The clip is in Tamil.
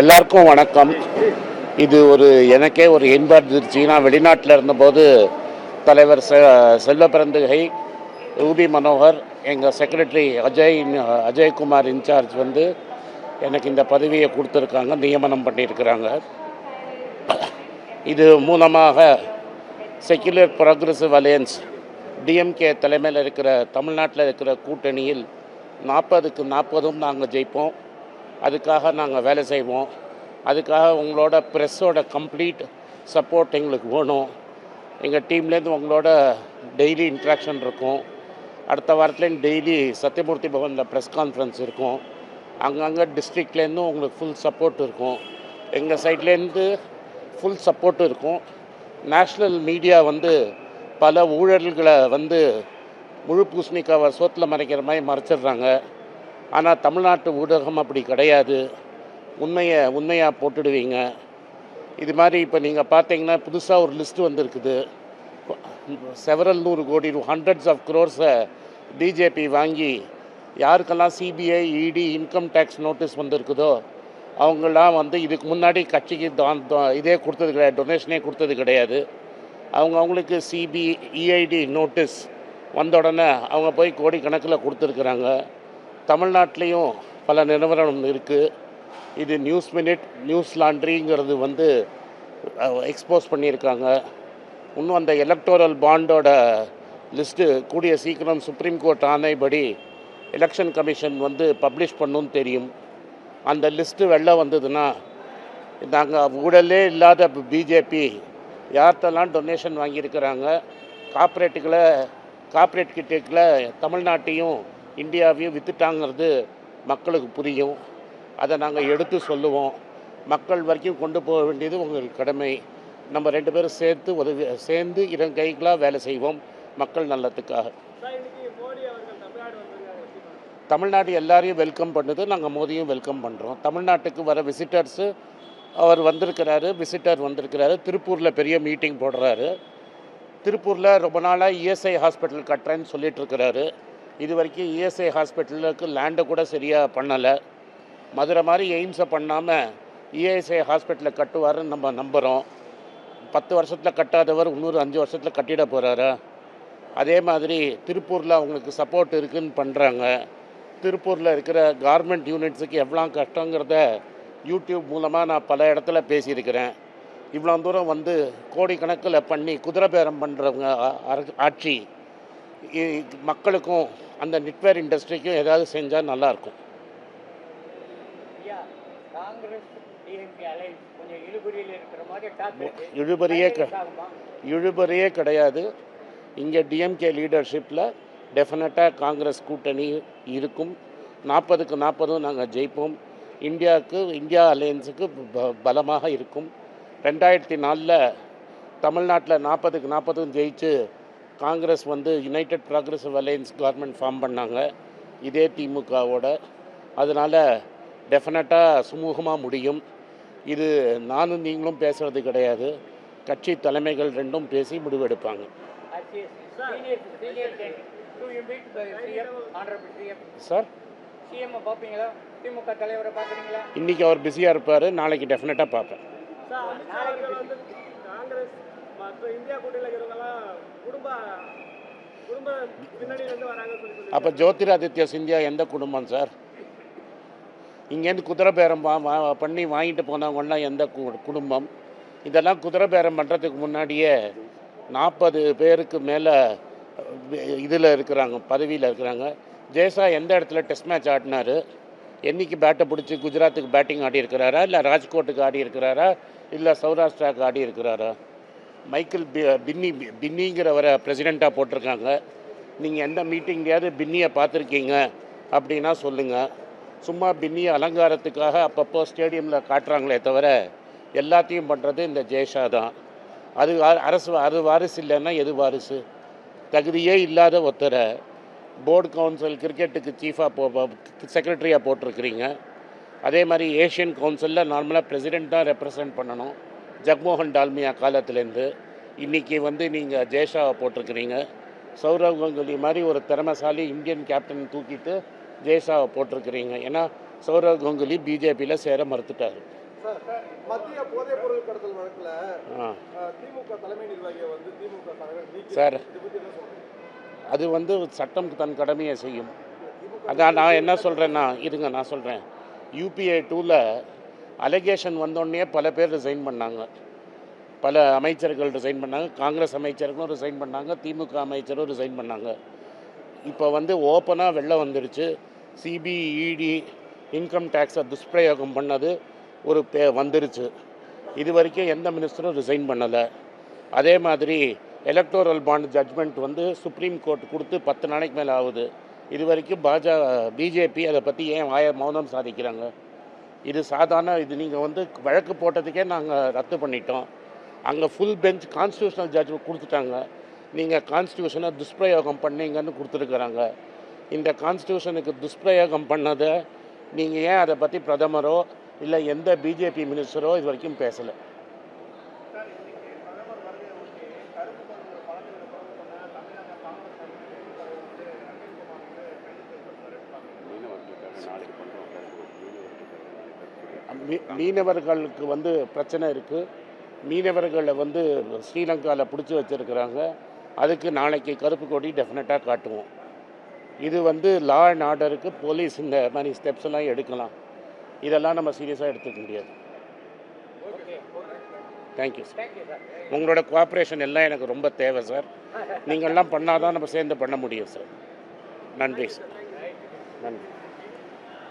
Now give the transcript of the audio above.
எல்லாருக்கும் வணக்கம். இது ஒரு எனக்கே ஒரு இன்ப அதிர்ச்சி. நான் வெளிநாட்டில் இருந்தபோது தலைவர் செ செல்வ பிறந்தகை ரூபி மனோகர் எங்கள் செக்ரட்டரி அஜய் அஜய்குமார் இன்சார்ஜ் வந்து எனக்கு இந்த பதவியை கொடுத்துருக்காங்க நியமனம் பண்ணியிருக்கிறாங்க. இது மூலமாக செக்யுலர் ப்ரோக்ரஸிவ் அலையன்ஸ் டிஎம்கே தலைமையில் இருக்கிற தமிழ்நாட்டில் இருக்கிற கூட்டணியில் நாற்பதுக்கு நாற்பதும் நாங்கள் ஜெயிப்போம். அதுக்காக நாங்கள் வேலை செய்வோம். அதுக்காக உங்களோட ப்ரெஸ்ஸோட கம்ப்ளீட் சப்போர்ட் எங்களுக்கு வேணும். எங்கள் டீம்லேருந்து உங்களோட டெய்லி இன்ட்ராக்ஷன் இருக்கும். அடுத்த வாரத்துலேருந்து டெய்லி சத்யமூர்த்தி பவனில் ப்ரெஸ் கான்ஃபரன்ஸ் இருக்கும். அங்கங்கே டிஸ்ட்ரிக்ட்லேருந்தும் உங்களுக்கு ஃபுல் சப்போர்ட் இருக்கும். எங்கள் சைட்லேருந்து ஃபுல் சப்போர்ட் இருக்கும். நேஷ்னல் மீடியா வந்து பல ஊழல்களை வந்து முழு பூசணிக்காவை சோத்தில் மறைக்கிற மாதிரி மறைச்சிடுறாங்க. ஆனால் தமிழ்நாட்டு ஊடகம் அப்படி கிடையாது. உண்மையை உண்மையாக போட்டுடுவீங்க. இது மாதிரி இப்போ நீங்கள் பார்த்தீங்கன்னா புதுசாக ஒரு லிஸ்ட்டு வந்திருக்குது. செவரல் நூறு கோடி ஹண்ட்ரட்ஸ் ஆஃப் குரோர்ஸை பிஜேபி வாங்கி யாருக்கெல்லாம் சிபிஐ இடி இன்கம் டேக்ஸ் நோட்டீஸ் வந்திருக்குதோ அவங்களாம் வந்து இதுக்கு முன்னாடி கட்சிக்கு தான் இதே கொடுத்தது கிடையாது டொனேஷனே கொடுத்தது கிடையாது. அவங்க அவங்களுக்கு சிபிஇஐடி நோட்டீஸ் வந்த உடனே அவங்க போய் கோடிக்கணக்கில் கொடுத்துருக்குறாங்க. தமிழ்நாட்டிலையும் பல நிறுவனம் இருக்குது இது நியூஸ் மினிட் நியூஸ் லாண்ட்ரிங்கிறது வந்து எக்ஸ்போஸ் பண்ணியிருக்காங்க. இன்னும் அந்த எலக்டோரல் பாண்டோட லிஸ்ட்டு கூடிய சீக்கிரம் சுப்ரீம் கோர்ட் ஆணைப்படி எலெக்ஷன் கமிஷன் வந்து பப்ளிஷ் பண்ணுன்னு தெரியும். அந்த லிஸ்ட்டு வெளில வந்ததுன்னா நாங்கள் ஊழலே இல்லாத பிஜேபி யார்கிட்டலாம் டொனேஷன் வாங்கியிருக்கிறாங்க கார்ப்பரேட்டுகளை கார்ப்பரேட் கிட்டேக்கில் தமிழ்நாட்டையும் இந்தியாவையும் விற்றுட்டாங்கிறது மக்களுக்கு புரியும். அதை நாங்கள் எடுத்து சொல்லுவோம். மக்கள் வரைக்கும் கொண்டு போக வேண்டியது உங்கள் கடமை. நம்ம ரெண்டு பேரும் சேர்த்து உதவி சேர்ந்து இரு கைகளாக வேலை செய்வோம் மக்கள் நல்லத்துக்காக தமிழ்நாடு தமிழ்நாடு எல்லாரையும் வெல்கம் பண்ணுது. நாங்கள் மோதியும் வெல்கம் பண்ணுறோம் தமிழ்நாட்டுக்கு வர விசிட்டர்ஸு அவர் வந்திருக்கிறாரு விசிட்டர் வந்திருக்கிறாரு. திருப்பூரில் பெரிய மீட்டிங் போடுறாரு. திருப்பூரில் ரொம்ப நாளாக இஎஸ்ஐ ஹாஸ்பிட்டல் கட்டுறேன்னு சொல்லிட்டு இருக்கிறாரு. இது வரைக்கும் இஎஸ்ஐ ஹாஸ்பிட்டலுக்கு லேண்டை கூட சரியாக பண்ணலை. மதுரை மாதிரி எய்ம்ஸை பண்ணாமல் இஎஸ்ஐ ஹாஸ்பிட்டலை கட்டுவாருன்னு நம்ம நம்புகிறோம் பத்து வருஷத்தில் கட்டாதவர் இன்னொரு அஞ்சு வருஷத்தில் கட்டிட போகிறாரு அதே மாதிரி திருப்பூரில் அவங்களுக்கு சப்போர்ட் இருக்குதுன்னு பண்ணுறாங்க திருப்பூரில் இருக்கிற கார்மெண்ட் யூனிட்ஸுக்கு எவ்வளோ கஷ்டங்கிறத யூடியூப் மூலமாக நான் பல இடத்துல பேசியிருக்கிறேன். இவ்வளோ தூரம் வந்து கோடிக்கணக்கில் பண்ணி குதிரை பேரம் பண்ணுறவங்க ஆட்சி. இ- மக்களுக்கும் அந்த நெட்வேர் இண்டஸ்ட்ரிக்கும் ஏதாவது செஞ்சால் நல்லாயிருக்கும். இழுபறியே க இழுபறியே கிடையாது. இங்கே டிஎம்கே லீடர்ஷிப்பில் டெஃபினட்டாக காங்கிரஸ் கூட்டணி இருக்கும். நாற்பதுக்கு நாற்பதும் நாங்கள் ஜெயிப்போம். இந்தியாவுக்கு இந்தியா அலையன்ஸுக்கு ப- பலமாக இருக்கும். ரெண்டாயிரத்தி நாலில் தமிழ்நாட்டில் நாற்பதுக்கு நாற்பதும் ஜெயிச்சு காங்கிரஸ் வந்து United Progressive Alliance government form பண்ணாங்க. இதே திமுகவோட. அதனால் டெஃபினட்டாக சுமூகமாக முடியும். இது நானும் நீங்களும் பேசுகிறது கிடையாது. கட்சி தலைமைகள் ரெண்டும் பேசி முடிவெடுப்பாங்க சார்? இன்னைக்கு இன்றைக்கி அவர் பிஸியாக இருப்பார். நாளைக்கு டெஃபினட்டாக பார்ப்பேன். மற்ற இந்தியா கூட்டணியில் இருக்கிறவங்கலாம் குடும்ப குடும்ப வராங்கன்னு சொல்லி சொல்லி அப்போ ஜோதிராதித்ய சிந்தியா எந்த குடும்பம் சார்? இங்கேருந்து குதிரை பேரம் வா வா- பண்ணி வாங்கிட்டு போனவங்கலாம் எந்த கு- குடும்பம்? இதெல்லாம் குதிரை பேரம் பண்ணுறதுக்கு முன்னாடியே நாற்பது பேருக்கு மேலே இதில் இருக்கிறாங்க பதவியில் இருக்கிறாங்க. ஜெயசா எந்த இடத்துல டெஸ்ட் மேட்ச் ஆடினார்? என்னைக்கு பேட்டை பிடிச்சி குஜராத்துக்கு பேட்டிங் ஆடி இருக்கிறாரா இல்லை ராஜ்கோட்டுக்கு ஆடி இருக்கிறாரா இல்லை சௌராஷ்டிராவுக்கு ஆடி இருக்கிறாரா மைக்கேல் பி பின்னி பின்னிங்கிறவரை பிரசிடெண்ட்டாக போட்டிருக்காங்க. நீங்கள் எந்த மீட்டிங்லையாவது பின்னியை பார்த்துருக்கீங்க அப்படின்னா சொல்லுங்கள் சும்மா பின்னி அலங்காரத்துக்காக அப்பப்போ ஸ்டேடியமில் காட்டுறாங்களே தவிர எல்லாத்தையும் பண்ணுறது இந்த ஜெயஷா தான். அது அரசு அது வாரிசு இல்லைன்னா எது வாரிசு? தகுதியே இல்லாத ஒருத்தரை போர்டு கவுன்சில் கிரிக்கெட்டுக்கு சீஃபாக போ செக்ரட்டரியாக போட்டிருக்கிறீங்க. அதே மாதிரி ஏஷியன் கவுன்சிலில் நார்மலாக பிரசிடெண்ட் தான் ரெப்ரசன்ட் பண்ணணும். ஜக்மோகன் டால்மியா காலத்துலேருந்து இன்றைக்கி வந்து நீங்கள் ஜெயஷாவை போட்டிருக்கிறீங்க. சௌரவ் கங்குலி மாதிரி ஒரு திறமைசாலி இந்தியன் கேப்டன் தூக்கிட்டு ஜெயஷாவை போட்டிருக்கிறீங்க. ஏன்னா சௌரவ் கங்குலி பிஜேபியில் சேர மறுத்துட்டார். சார் அது வந்து சட்டம் தன் கடமையை செய்யும். அதான் நான் என்ன சொல்கிறேன்னா இருங்க நான் சொல்கிறேன் யூபிஐ டூவில் அலிகேஷன் வந்தோடனே பல பேர் ரிசைன் பண்ணாங்க. பல அமைச்சர்கள் ரிசைன் பண்ணாங்க. காங்கிரஸ் அமைச்சர்களும் ரிசைன் பண்ணாங்க. திமுக அமைச்சரும் ரிசைன் பண்ணாங்க. இப்போ வந்து ஓப்பனாக வெளில வந்துடுச்சு சிபிஇடி இன்கம் டேக்ஸை துஷ்பிரயோகம் பண்ணது ஒரு பே வந்துருச்சு. இது வரைக்கும் எந்த மினிஸ்டரும் ரிசைன் பண்ணலை. அதே மாதிரி எலக்டோரல் பாண்ட் ஜட்ஜ்மெண்ட் வந்து சுப்ரீம் கோர்ட் கொடுத்து பத்து நாளைக்கு மேலே ஆகுது. இது வரைக்கும் பாஜ பிஜேபி அதை பற்றி ஏன் வாய மௌனம் சாதிக்கிறாங்க? இது சாதாரண இது நீங்கள் வந்து வழக்கு போட்டதுக்கே நாங்கள் ரத்து பண்ணிட்டோம். அங்கே ஃபுல் பெஞ்ச் கான்ஸ்டியூஷனல் ஜட்ஜ்மெண்ட் கொடுத்துட்டாங்க. நீங்கள் கான்ஸ்டியூஷனை துஷ்பிரயோகம் பண்ணீங்கன்னு கொடுத்துருக்குறாங்க. இந்த கான்ஸ்டியூஷனுக்கு துஷ்பிரயோகம் பண்ணதை நீங்கள் ஏன் அதை பற்றி பிரதமரோ இல்லை எந்த பிஜேபி மினிஸ்டரோ இது வரைக்கும் பேசலை. மீனவர்களுக்கு வந்து பிரச்சனை இருக்குது மீனவர்களை வந்து ஸ்ரீலங்காவில் பிடிச்சி வச்சுருக்கிறாங்க. அதுக்கு நாளைக்கு கருப்பு கொடி டெஃபினட்டாக காட்டுவோம். இது வந்து லா அண்ட் ஆர்டருக்கு போலீஸ் இந்த மாதிரி ஸ்டெப்ஸ் எல்லாம் எடுக்கலாம். இதெல்லாம் நம்ம சீரியஸாக எடுத்துக்க முடியாது. தேங்க்யூ சார் சார் உங்களோட கோஆப்ரேஷன் எல்லாம் எனக்கு ரொம்ப தேவை சார் நீங்கள்லாம் பண்ணாதான் நம்ம சேர்ந்து பண்ண முடியும் சார் நன்றி சார் நன்றி.